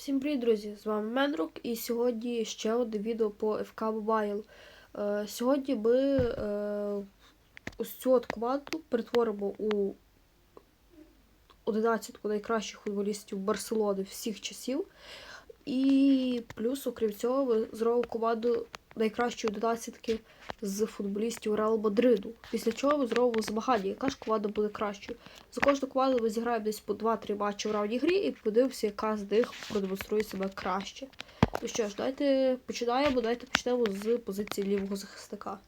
Всім привіт, друзі! З вами Менрук і сьогодні ще одне відео по FK Mobile. Е, сьогодні ми е, ось цю от команду перетворимо у 11 найкращих футболістів Барселони всіх часів. І плюс, окрім цього, ми зробимо команду найкращої 11 з футболістів Реал Мадриду. Після чого ми зробимо змагання, яка ж команда буде кращою. За кожну команду ми зіграємо десь по 2-3 матчі в раунді грі і подивимося, яка з них продемонструє себе краще. Ну що ж, давайте починаємо. Давайте почнемо з позиції лівого захисника.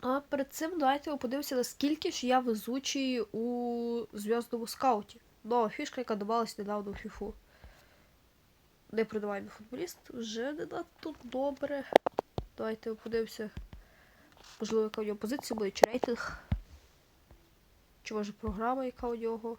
А перед цим давайте подивимося, наскільки ж я везучий у зв'язному скауті. Нова фішка, яка додавалась недавно в FIFA. Непродаваємий футболіст вже не надто добре. Давайте подивимося. Можливо, яка у нього позиція буде, чи рейтинг. Чи може програма, яка у нього.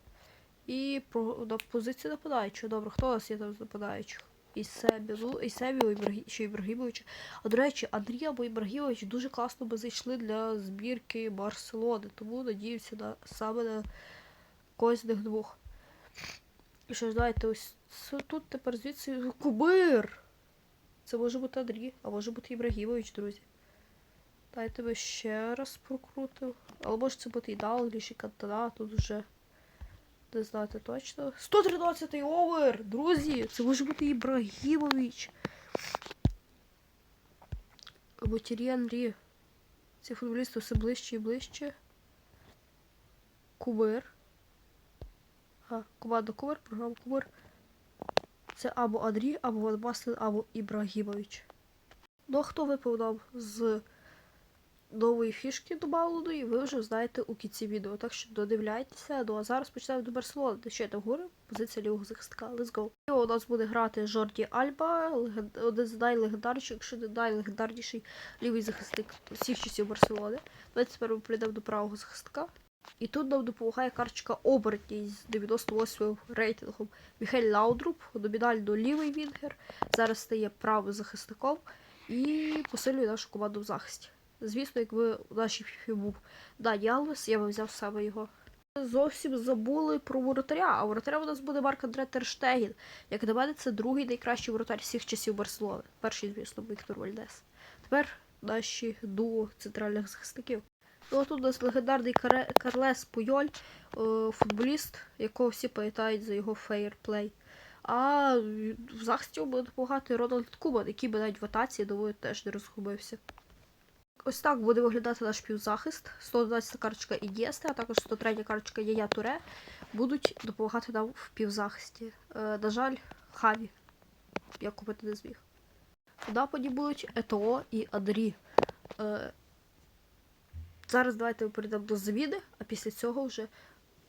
І про на позицію нападаючого. Добре, хто у нас є там з нападаючих? І Себі, ну, і Себі, і Ібрагі... ще Ібрагімович. А до речі, Андрій або Ібрагімович дуже класно би зайшли для збірки Барселони. Тому надіюся на саме на когось з них двох. І що ж, давайте ось тут тепер звідси Кубир! Це може бути Андрій, а може бути Ібрагімович, друзі. Дайте ви ще раз прокрутив. Але може це бути і Далгліш, і Кантана, тут вже не знати точно. 113 овер! Друзі! Це може бути Ібрагімович. Або Тірі Анрі. Ці футболісти все ближче і ближче. Кубир. Команда Кубир, програма Кубир. Це або Андрій, або Ван Бастен, або Ібрагімович. Ну, а хто випав нам з нової фішки добавленої, ви вже знаєте у кінці відео. Так що додивляйтеся. Ну а зараз починаємо до Барселони. Ще там говорю? Позиція лівого захистка. Let's go. І у нас буде грати Жорді Альба, один з найлегендарніших, якщо не найлегендарніший лівий захисник всіх часів Барселони. Давайте тепер ми прийдемо до правого захистка. І тут нам допомагає карточка обертій з 98 рейтингом. Міхель Лаудруп, номінально лівий вінгер. Зараз стає правим захисником і посилює нашу команду в захисті. Звісно, якби у нашій фіфі був Дані Алвес, я би взяв саме його. Зовсім забули про воротаря, а воротарем у нас буде Марк Андре Терштегін. Як на мене, це другий найкращий воротар всіх часів Барселони. Перший, звісно, Віктор Вальдес. Тепер наші дуо центральних захисників. Ну, а тут легендарний Карлес Пуйоль, е, футболіст, якого всі пам'ятають за його фейерплей. А в захисті буде допомагати Рональд Кубан, який би навіть в атаці, думаю, теж не розгубився. Ось так буде виглядати наш півзахист. 112 карточка Ідєсте, а також 103 карточка Яя Туре будуть допомагати нам в півзахисті. Е, на жаль, Хаві я купити не зміг. В нападі будуть ЕТО і Адрі. Е, зараз давайте перейдемо до заміни, а після цього вже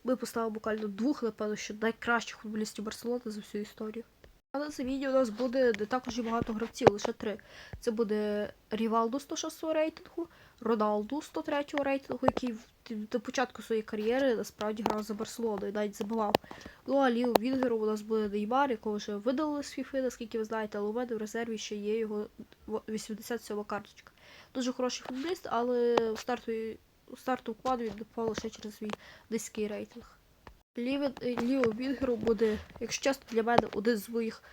ми поставимо буквально двох, напевно, що найкращих футболістів Барселони за всю історію. А на заміні у нас буде не також багато гравців, лише три. Це буде Рівалду 106 рейтингу, Роналду 103 рейтингу, який до початку своєї кар'єри насправді грав за Барселону і навіть забивав. Ну а лівим вінгером у нас буде Неймар, якого вже видалили з фіфи, наскільки ви знаєте, але у мене в резерві ще є його 87 карточка. Дуже хороший футболіст, але у стартовій у старту вкладу він допав лише через свій низький рейтинг. Лівий лівий вінгеру буде, якщо чесно, для мене один з моїх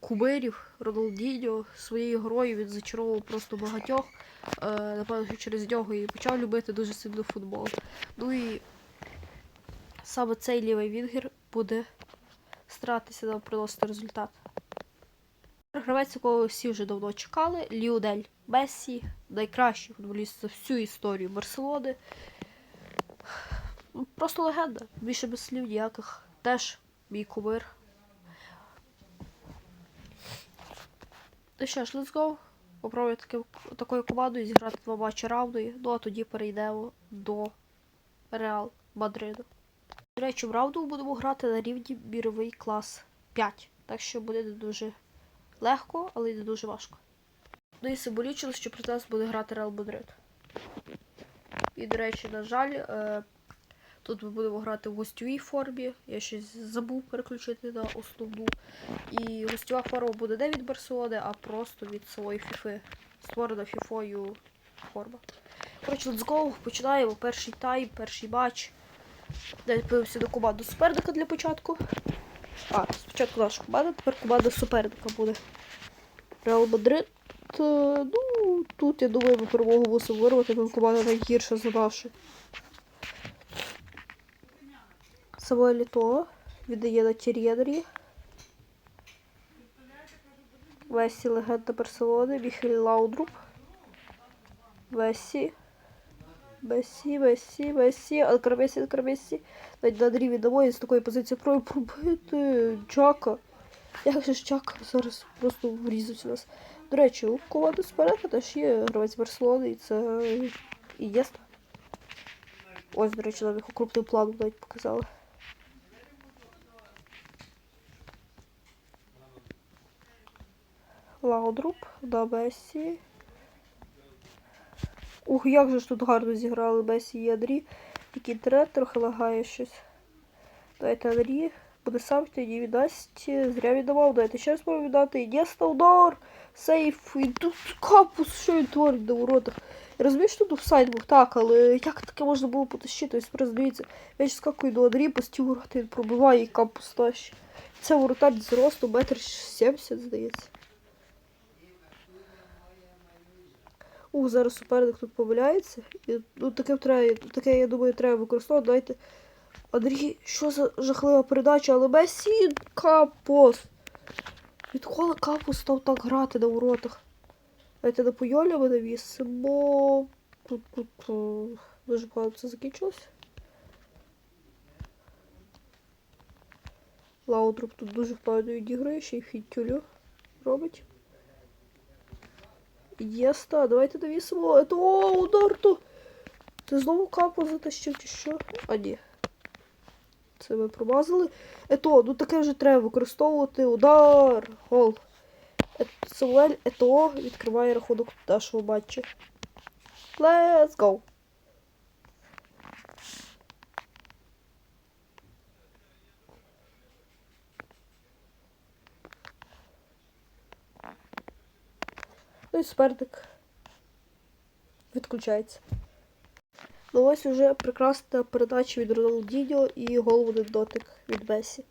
кубирів Роналдіньо своєю грою він зачаровував просто багатьох. Е, напевно, що через нього і почав любити дуже сильно футбол. Ну і саме цей лівий вінгер буде старатися нам приносити результат. Гравець, якого всі вже давно чекали, Ліодель Мессі, найкращий футболіст за всю історію Барселони. Просто легенда. Більше без слів ніяких. Теж мій кумир. Ну що ж, let's go. Попробую таки, такою командою зіграти два матчі равної. Ну а тоді перейдемо до Реал Мадриду. До речі, в раунду будемо грати на рівні міровий клас 5. Так що буде не дуже легко, але й не дуже важко. Ну і символічно, що проти нас буде грати Реал Мадрид. І, до речі, на жаль, е тут ми будемо грати в гостьовій формі. Я щось забув переключити на основну. І гостьова форма буде не від Барселони, а просто від самої фіфи. Створена фіфою форма. Коротше, let's go. Починаємо. Перший тайм, перший матч. Далі подивимося до команду суперника для початку. А, спочатку наша команда, тепер команда суперника буде. Реал Мадрид. Е, Ну, тут, я думаю, ми перемогу мусимо вирвати, бо команда найгірша за нашу. Самуель Літо віддає на Тір'єнері. Весі легенда Барселони, Міхель Лаудруп. Весі. Месі, Месі, Месі, Алкармесі, Алкармесі. Навіть на Андрій віддамо з такої позиції пробити Джака. Як же ж Джак зараз просто врізався у нас. До речі, у команди спереду теж є гравець Барселони, і це і Єста. Ось, до речі, нам їх крупним планом навіть показали. Лаудруп, да, Бесі. Ух, як же ж тут гарно зіграли Бесі і Андрі. Тільки інтернет трохи лагає щось. Давайте Андрі буде тоді віддасть. Зря віддавав. Давайте ще раз спробуємо віддати. Єста удар! Сейф! І тут капус, що він творить на воротах. Я розумію, що тут офсайд був так, але як таке можна було потащити? Ось просто дивіться. Я ж скакую до Андрія, постій ворота, він пробиває і капус тащить. Це воротар з росту метр 70, здається. Ух, зараз суперник тут помиляється. І, ну, таке, таке, я думаю, треба використовувати. Дайте. Андрій, що за жахлива передача, але Месі капос. Відколи капус став так грати на воротах? Давайте на Пуйоля ми навісимо. Тут, тут, дуже погано це закінчилось. Лаудруп тут дуже впевнено відіграє, ще й фінтюлю робить. Єста, давайте навісимо. Ето, о, удар то. Ти знову капу затащив чи що? А ні. Це ми промазали. Ето, ну таке вже треба використовувати. Удар! Гол. Самуель Ето відкриває рахунок нашого матчу. Let's go! Ну і суперник відключається. Ну ось уже прекрасна передача від Роналдіньо і гол в дотик від Бесі.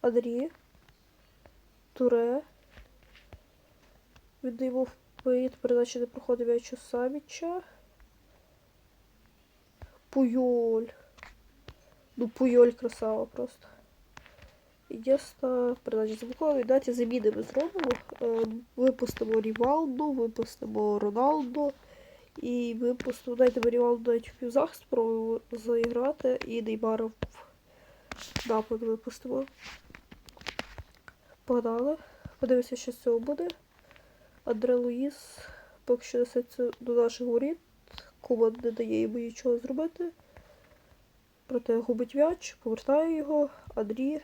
Андрій. Туре. Віддаємо вперед. Передача не проходить м'ячу Савіча. Пуйоль. Ну, Пуйоль красава просто. Єста, передача заблокована. Віддаті заміни ми зробимо. Е, Випустимо Рівалду, випустимо Роналду. І випустимо, дайте ми Рівалду навіть в півзахист спробуємо заіграти. І Неймара в напад випустимо. Погнали. Подивимося, що з цього буде. Андре Луїс поки що несеться до наших воріт. Кубан не дає йому нічого зробити. Проте губить м'яч, повертає його. Андрій.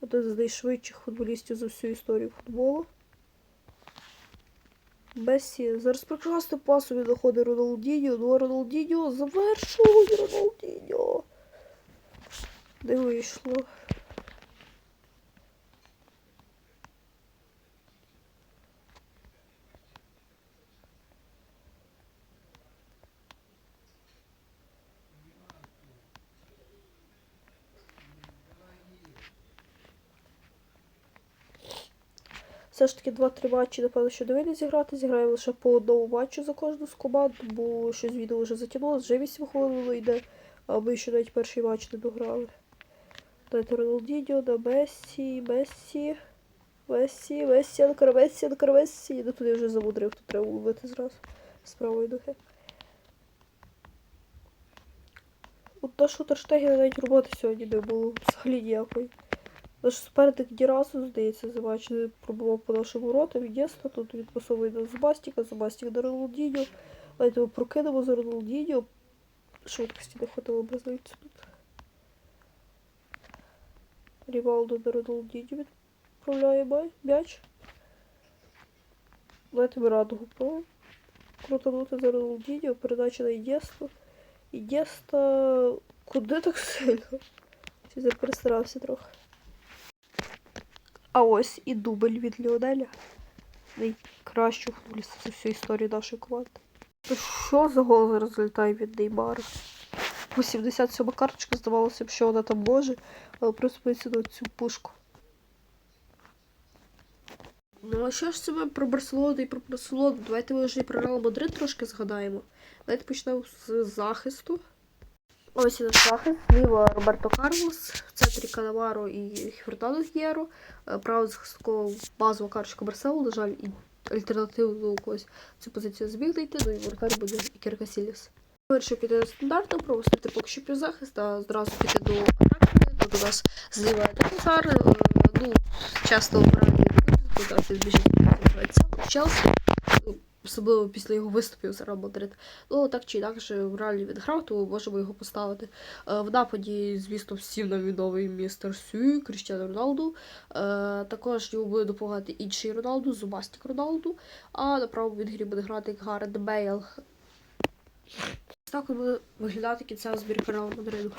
Один з найшвидших футболістів за всю історію футболу. Бесі. Зараз прекрасно пасові доходить Роналдіньо. Ну, а Роналдіньо завершує Роналдіньо. Не вийшло. Все ж таки 2-3 матчі, напевно, що вийде зіграти. Зіграємо лише по одному матчу за кожну з команд, бо щось відео вже затягнулося, вже 8 хвилин йде, а ми ще навіть перший матч не дограли. Дайте Роналдіньо, на Мессі, Мессі, Мессі, Мессі, Анкар, Мессі, Анкар, Мессі. Ну туди вже замудрив, тут треба убити зразу з правої ноги. От та шутерштегі навіть роботи сьогодні не було взагалі ніякої. Наш суперник Дірасу, здається, за пробував по нашим воротам. Єста тут відпасовує на Зубастіка, Зубастік на Роналдіньо. Давайте ми прокинемо за Роналдіньо. Швидкості не хватило б здається тут. Рівалдо на Роналдіньо відправляє май- м'яч. Ми радугу пробуємо. Крутанути за Роналдіньо, передача на Єсту. Єста... Куди так сильно? Я перестарався трохи. А ось і дубль від Ліонеля. Найкращого футболіста за всю історію нашої команди. То що за гол зараз залітає від Неймара? 87 карточка, здавалося б, що вона там може, але просто поясню цю пушку. Ну, а що ж це про Барселону і про Барселону? Давайте ми вже і про Реал Мадрид трошки згадаємо. Давайте почнемо з захисту. Ось і захист. Зліва Роберто Карлос, в центрі Канаваро і Фертано Гєро. Е, Право захисткова базова карточка Барселу, на жаль, і альтернативну якусь цю позицію зміг знайти, ну і воротар буде Ікер Касіліс. Вирішив піти на стандартно, пропустити поки що півзахист, а зразу піти до атаки. Тут у нас зліва е, ну, часто обирає куди збіжить Челсі. Особливо після його виступів за Мадрид. Ну, так чи інакше в реалі він грав, то можемо його поставити. Е, В нападі, звісно, всім нам відомий містер Сю, Кріштіану Роналду. Е, Також йому буде допомагати інший Роналду, Зубастік Роналду. А на правому вінгрі буде грати Гарет Бейл. Так буде виглядати кінцева збірка Реал Мадриду.